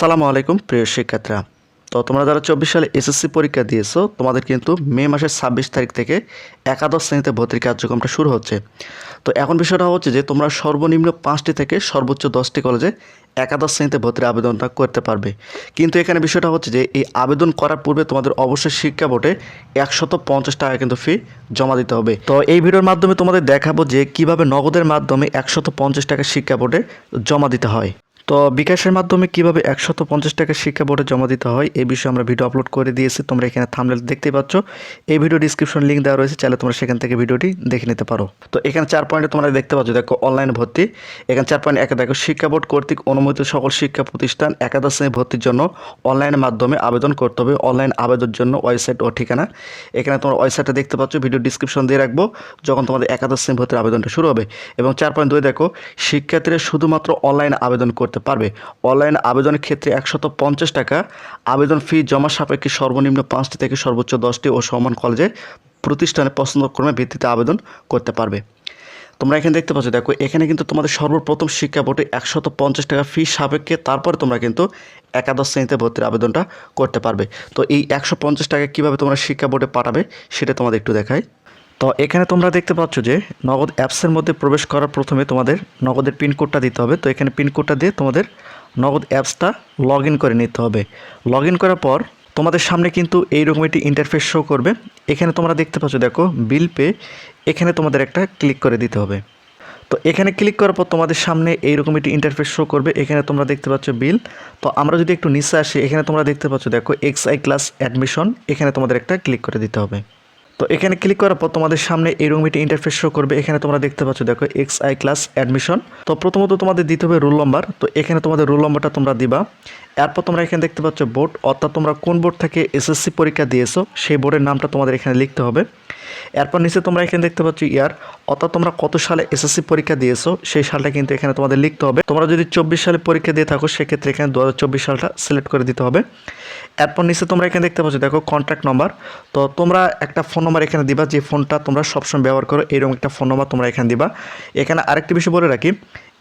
আসসালামু আলাইকুম, প্রিয় শিক্ষার্থীরা। তো তোমরা যারা চব্বিশ সালে এসএসসি পরীক্ষা দিয়েছ, তোমাদের কিন্তু মে মাসের ছাব্বিশ তারিখ থেকে একাদশ শ্রেণীতে ভর্তির কার্যক্রমটা শুরু হচ্ছে। তো এখন বিষয়টা হচ্ছে যে, তোমরা সর্বনিম্ন পাঁচটি থেকে সর্বোচ্চ দশটি কলেজে একাদশ শ্রেণীতে ভর্তির আবেদনটা করতে পারবে। কিন্তু এখানে বিষয়টা হচ্ছে যে, এই আবেদন করার পূর্বে তোমাদের অবশ্যই শিক্ষা বোর্ডে একশত পঞ্চাশ টাকা কিন্তু ফি জমা দিতে হবে। তো এই ভিডিওর মাধ্যমে তোমাদের দেখাবো যে, কীভাবে নগদের মাধ্যমে একশত পঞ্চাশ টাকা শিক্ষা বোর্ডে জমা দিতে হয়। তো বিকাশের মাধ্যমে কীভাবে একশত পঞ্চাশ টাকা শিক্ষা বোর্ডে জমা দিতে হয় এই বিষয়ে আমরা ভিডিও আপলোড করে দিয়েছি। তোমরা এখানে থামলে দেখতেই পাচ্ছ। এই ভিডিও ডিসক্রিপশন লিঙ্ক দেওয়া রয়েছে, চাইলে তোমরা সেখান থেকে ভিডিওটি দেখে নিতে পারো। তো এখানে চার পয়েন্টে তোমরা দেখতে পাচ্ছ, দেখো অনলাইন ভর্তি। এখানে চার পয়েন্ট একে, দেখো শিক্ষা বোর্ড কর্তৃক অনুমোদিত সকল শিক্ষা প্রতিষ্ঠান একাদশ শ্রেণি ভর্তির জন্য অনলাইনের মাধ্যমে আবেদন করতে হবে। অনলাইন আবেদনের জন্য ওয়েবসাইট ও ঠিকানা। এখানে তোমার ওয়েবসাইটে দেখতে পাচ্ছ ভিডিও ডিসক্রিপশন দিয়ে রাখব, যখন তোমাদের একাদশ শ্রেণি ভর্তির আবেদনটা শুরু হবে। এবং চার পয়েন্ট দুই, দেখো শিক্ষার্থীরা শুধুমাত্র অনলাইনে আবেদন করতে পারবে। অনলাইন আবেদনের ক্ষেত্রে একশত পঞ্চাশ টাকা, আবেদন ফি জমা সাপেক্ষে সর্বনিম্ন পাঁচটি থেকে সর্বোচ্চ দশটি ও সমান কলেজে প্রতিষ্ঠানে পছন্দক্রমে ভিত্তিতে আবেদন করতে পারবে। তোমরা এখানে দেখতে পাচ্ছ, দেখো, এখানে কিন্তু তোমাদের সর্বপ্রথম শিক্ষা বোর্ডে একশত পঞ্চাশ টাকা ফি সাপেক্ষে তারপরে তোমরা কিন্তু একাদশ শ্রেণীতে ভর্তির আবেদনটা করতে পারবে। তো এই একশো পঞ্চাশ টাকা কীভাবে তোমরা শিক্ষা বোর্ডে পাঠাবে, সেটা তোমাদের একটু দেখাই। তো এখানে তোমরা দেখতে পাচ্ছ যে নগদ অ্যাপসের মধ্যে প্রবেশ করার প্রথমে তোমাদের নগদের পিনকোডটা দিতে হবে। তো এখানে পিনকোডটা দিয়ে তোমাদের নগদ অ্যাপসটা লগ করে নিতে হবে। লগ করার পর তোমাদের সামনে কিন্তু এইরকম একটি ইন্টারফেস শো করবে। এখানে তোমরা দেখতে পাচ্ছ, দেখো বিল পে এখানে তোমাদের একটা ক্লিক করে দিতে হবে। তো এখানে ক্লিক করার পর তোমাদের সামনে এইরকম একটি ইন্টারফেস শো করবে। এখানে তোমরা দেখতে পাচ্ছ বিল তো আমরা যদি একটু নিচে আসি, এখানে তোমরা দেখতে পাচ্ছ, দেখো এক্স আই ক্লাস অ্যাডমিশন এখানে তোমাদের একটা ক্লিক করে দিতে হবে। তো এখানে ক্লিক করার পর তোমাদের সামনে এরকম একটি ইন্টারফেস শো করবে। এখানে তোমরা দেখতে পাচ্ছ, দেখো এক্স আই ক্লাস অ্যাডমিশন তো প্রথমত তোমাদের দিতে হবে রুল নম্বর তো এখানে তোমাদের রোল নম্বরটা তোমরা দিবা। এরপর তোমরা এখানে দেখতে পাচ্ছ বোর্ড অর্থাৎ তোমরা কোন বোর্ড থেকে এসএসসি পরীক্ষা দিয়েছ, সেই বোর্ডের নামটা তোমাদের এখানে লিখতে হবে। এরপর নিচে তোমরা এখানে দেখতে পাচ্ছ ইয়ার, অর্থাৎ তোমরা কত সালে এসএসসি পরীক্ষা দিয়েছ, সেই সালটা কিন্তু এখানে তোমাদের লিখতে হবে। তোমরা যদি চব্বিশ সালে পরীক্ষা দিয়ে থাকো, সেক্ষেত্রে এখানে দু হাজার চব্বিশ সালটা সিলেক্ট করে দিতে হবে। এরপর নিচে তোমরা এখানে দেখতে পাচ্ছ, দেখো কন্ট্যাক্ট নম্বর তো তোমরা একটা ফোন নম্বর এখানে দিবা, যে ফোনটা তোমরা সবসময় ব্যবহার করো, এরকম একটা ফোন নম্বর তোমরা এখানে দিবা। এখানে আরেকটি বিষয় বলে রাখি,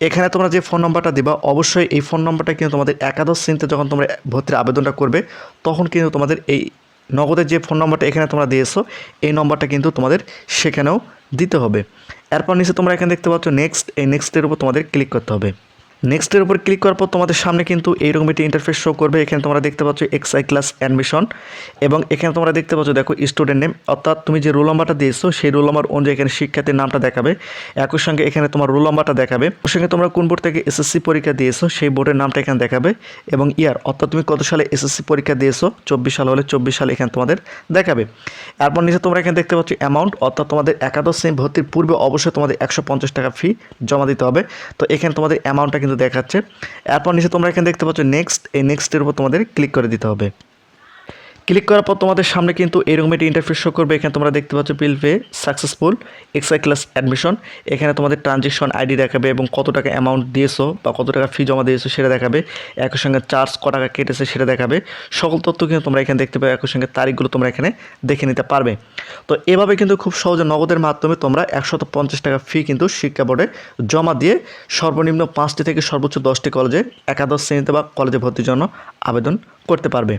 এখানে তোমরা যে ফোন নম্বরটা দিবা, অবশ্যই এই ফোন নম্বরটা কিন্তু তোমাদের একাদশ শ্রেণীতে যখন তোমরা ভর্তির আবেদনটা করবে, তখন কিন্তু তোমাদের এই নগদের যে ফোন নম্বরটা এখানে তোমরা দিয়েছ, এই নম্বরটা কিন্তু তোমাদের সেখানেও দিতে হবে। এরপর নিচে তোমরা এখানে দেখতে পাচ্ছ নেক্সট এই নেক্সটের উপর তোমাদের ক্লিক করতে হবে। নেক্সটের উপর ক্লিক করার পর তোমাদের সামনে কিন্তু এইরকম একটি ইন্টারফেস শো করবে। এখানে তোমরা দেখতে পাচ্ছ এক্স আই ক্লাস অ্যাডমিশন এবং এখানে তোমরা দেখতে পাচ্ছ, দেখো স্টুডেন্ট নেম অর্থাৎ তুমি যে রোল নাম্বারটা দিয়েছ, সেই রোল নাম্বার অনুযায়ী এখানে শিক্ষার্থীর নামটা দেখাবে। একই সঙ্গে এখানে তোমার রোল নাম্বারটা দেখাবে। ওর সঙ্গে তোমরা কোন বোর্ড থেকে এসএসসি পরীক্ষা দিয়েছ, সেই বোর্ডের নামটা এখানে দেখাবে এবং ইয়ার অর্থাৎ তুমি কত সালে এসএসসি পরীক্ষা দিয়েছ, চব্বিশ সাল হলে চব্বিশ সালে এখানে তোমাদের দেখাবে। এরপর নিচে তোমরা এখানে দেখতে পাচ্ছ অ্যামাউন্ট অর্থাৎ তোমাদের একাদশ শ্রেণি ভর্তির পূর্বে অবশ্যই তোমাদের একশো পঞ্চাশ টাকা ফি জমা দিতে হবে। তো এখানে তোমাদের অ্যামাউন্টটা কিন্তু দেখাচ্ছে। এরপর নিচে তোমরা এখানে দেখতে পাচ্ছ নেক্সট এই নেক্সটের উপর তোমাদের ক্লিক করে দিতে হবে। ক্লিক করার পর তোমাদের সামনে কিন্তু এরকম একটি ইন্টারফেস শো করবে। এখানে তোমরা দেখতে পাচ্ছ bill pay successful XI class admission এখানে তোমাদের ট্রানজেকশন আইডি দেখাবে এবং কত টাকা অ্যামাউন্ট দিয়েছ বা কত টাকা ফি জমা দিয়েছ সেটা দেখাবে। একই সঙ্গে চার্জ ক টাকা কেটেছে সেটা দেখাবে। সকল তথ্য কিন্তু তোমরা এখানে দেখতে পাবে। একই সঙ্গে তারিখগুলো তোমরা এখানে দেখে নিতে পারবে। তো এভাবে কিন্তু খুব সহজে নগদের মাধ্যমে তোমরা একশত পঞ্চাশ টাকা ফি কিন্তু শিক্ষা বোর্ডে জমা দিয়ে সর্বনিম্ন পাঁচটি থেকে সর্বোচ্চ দশটি কলেজে একাদশ শ্রেণীতে বা কলেজে ভর্তির জন্য আবেদন করতে পারবে।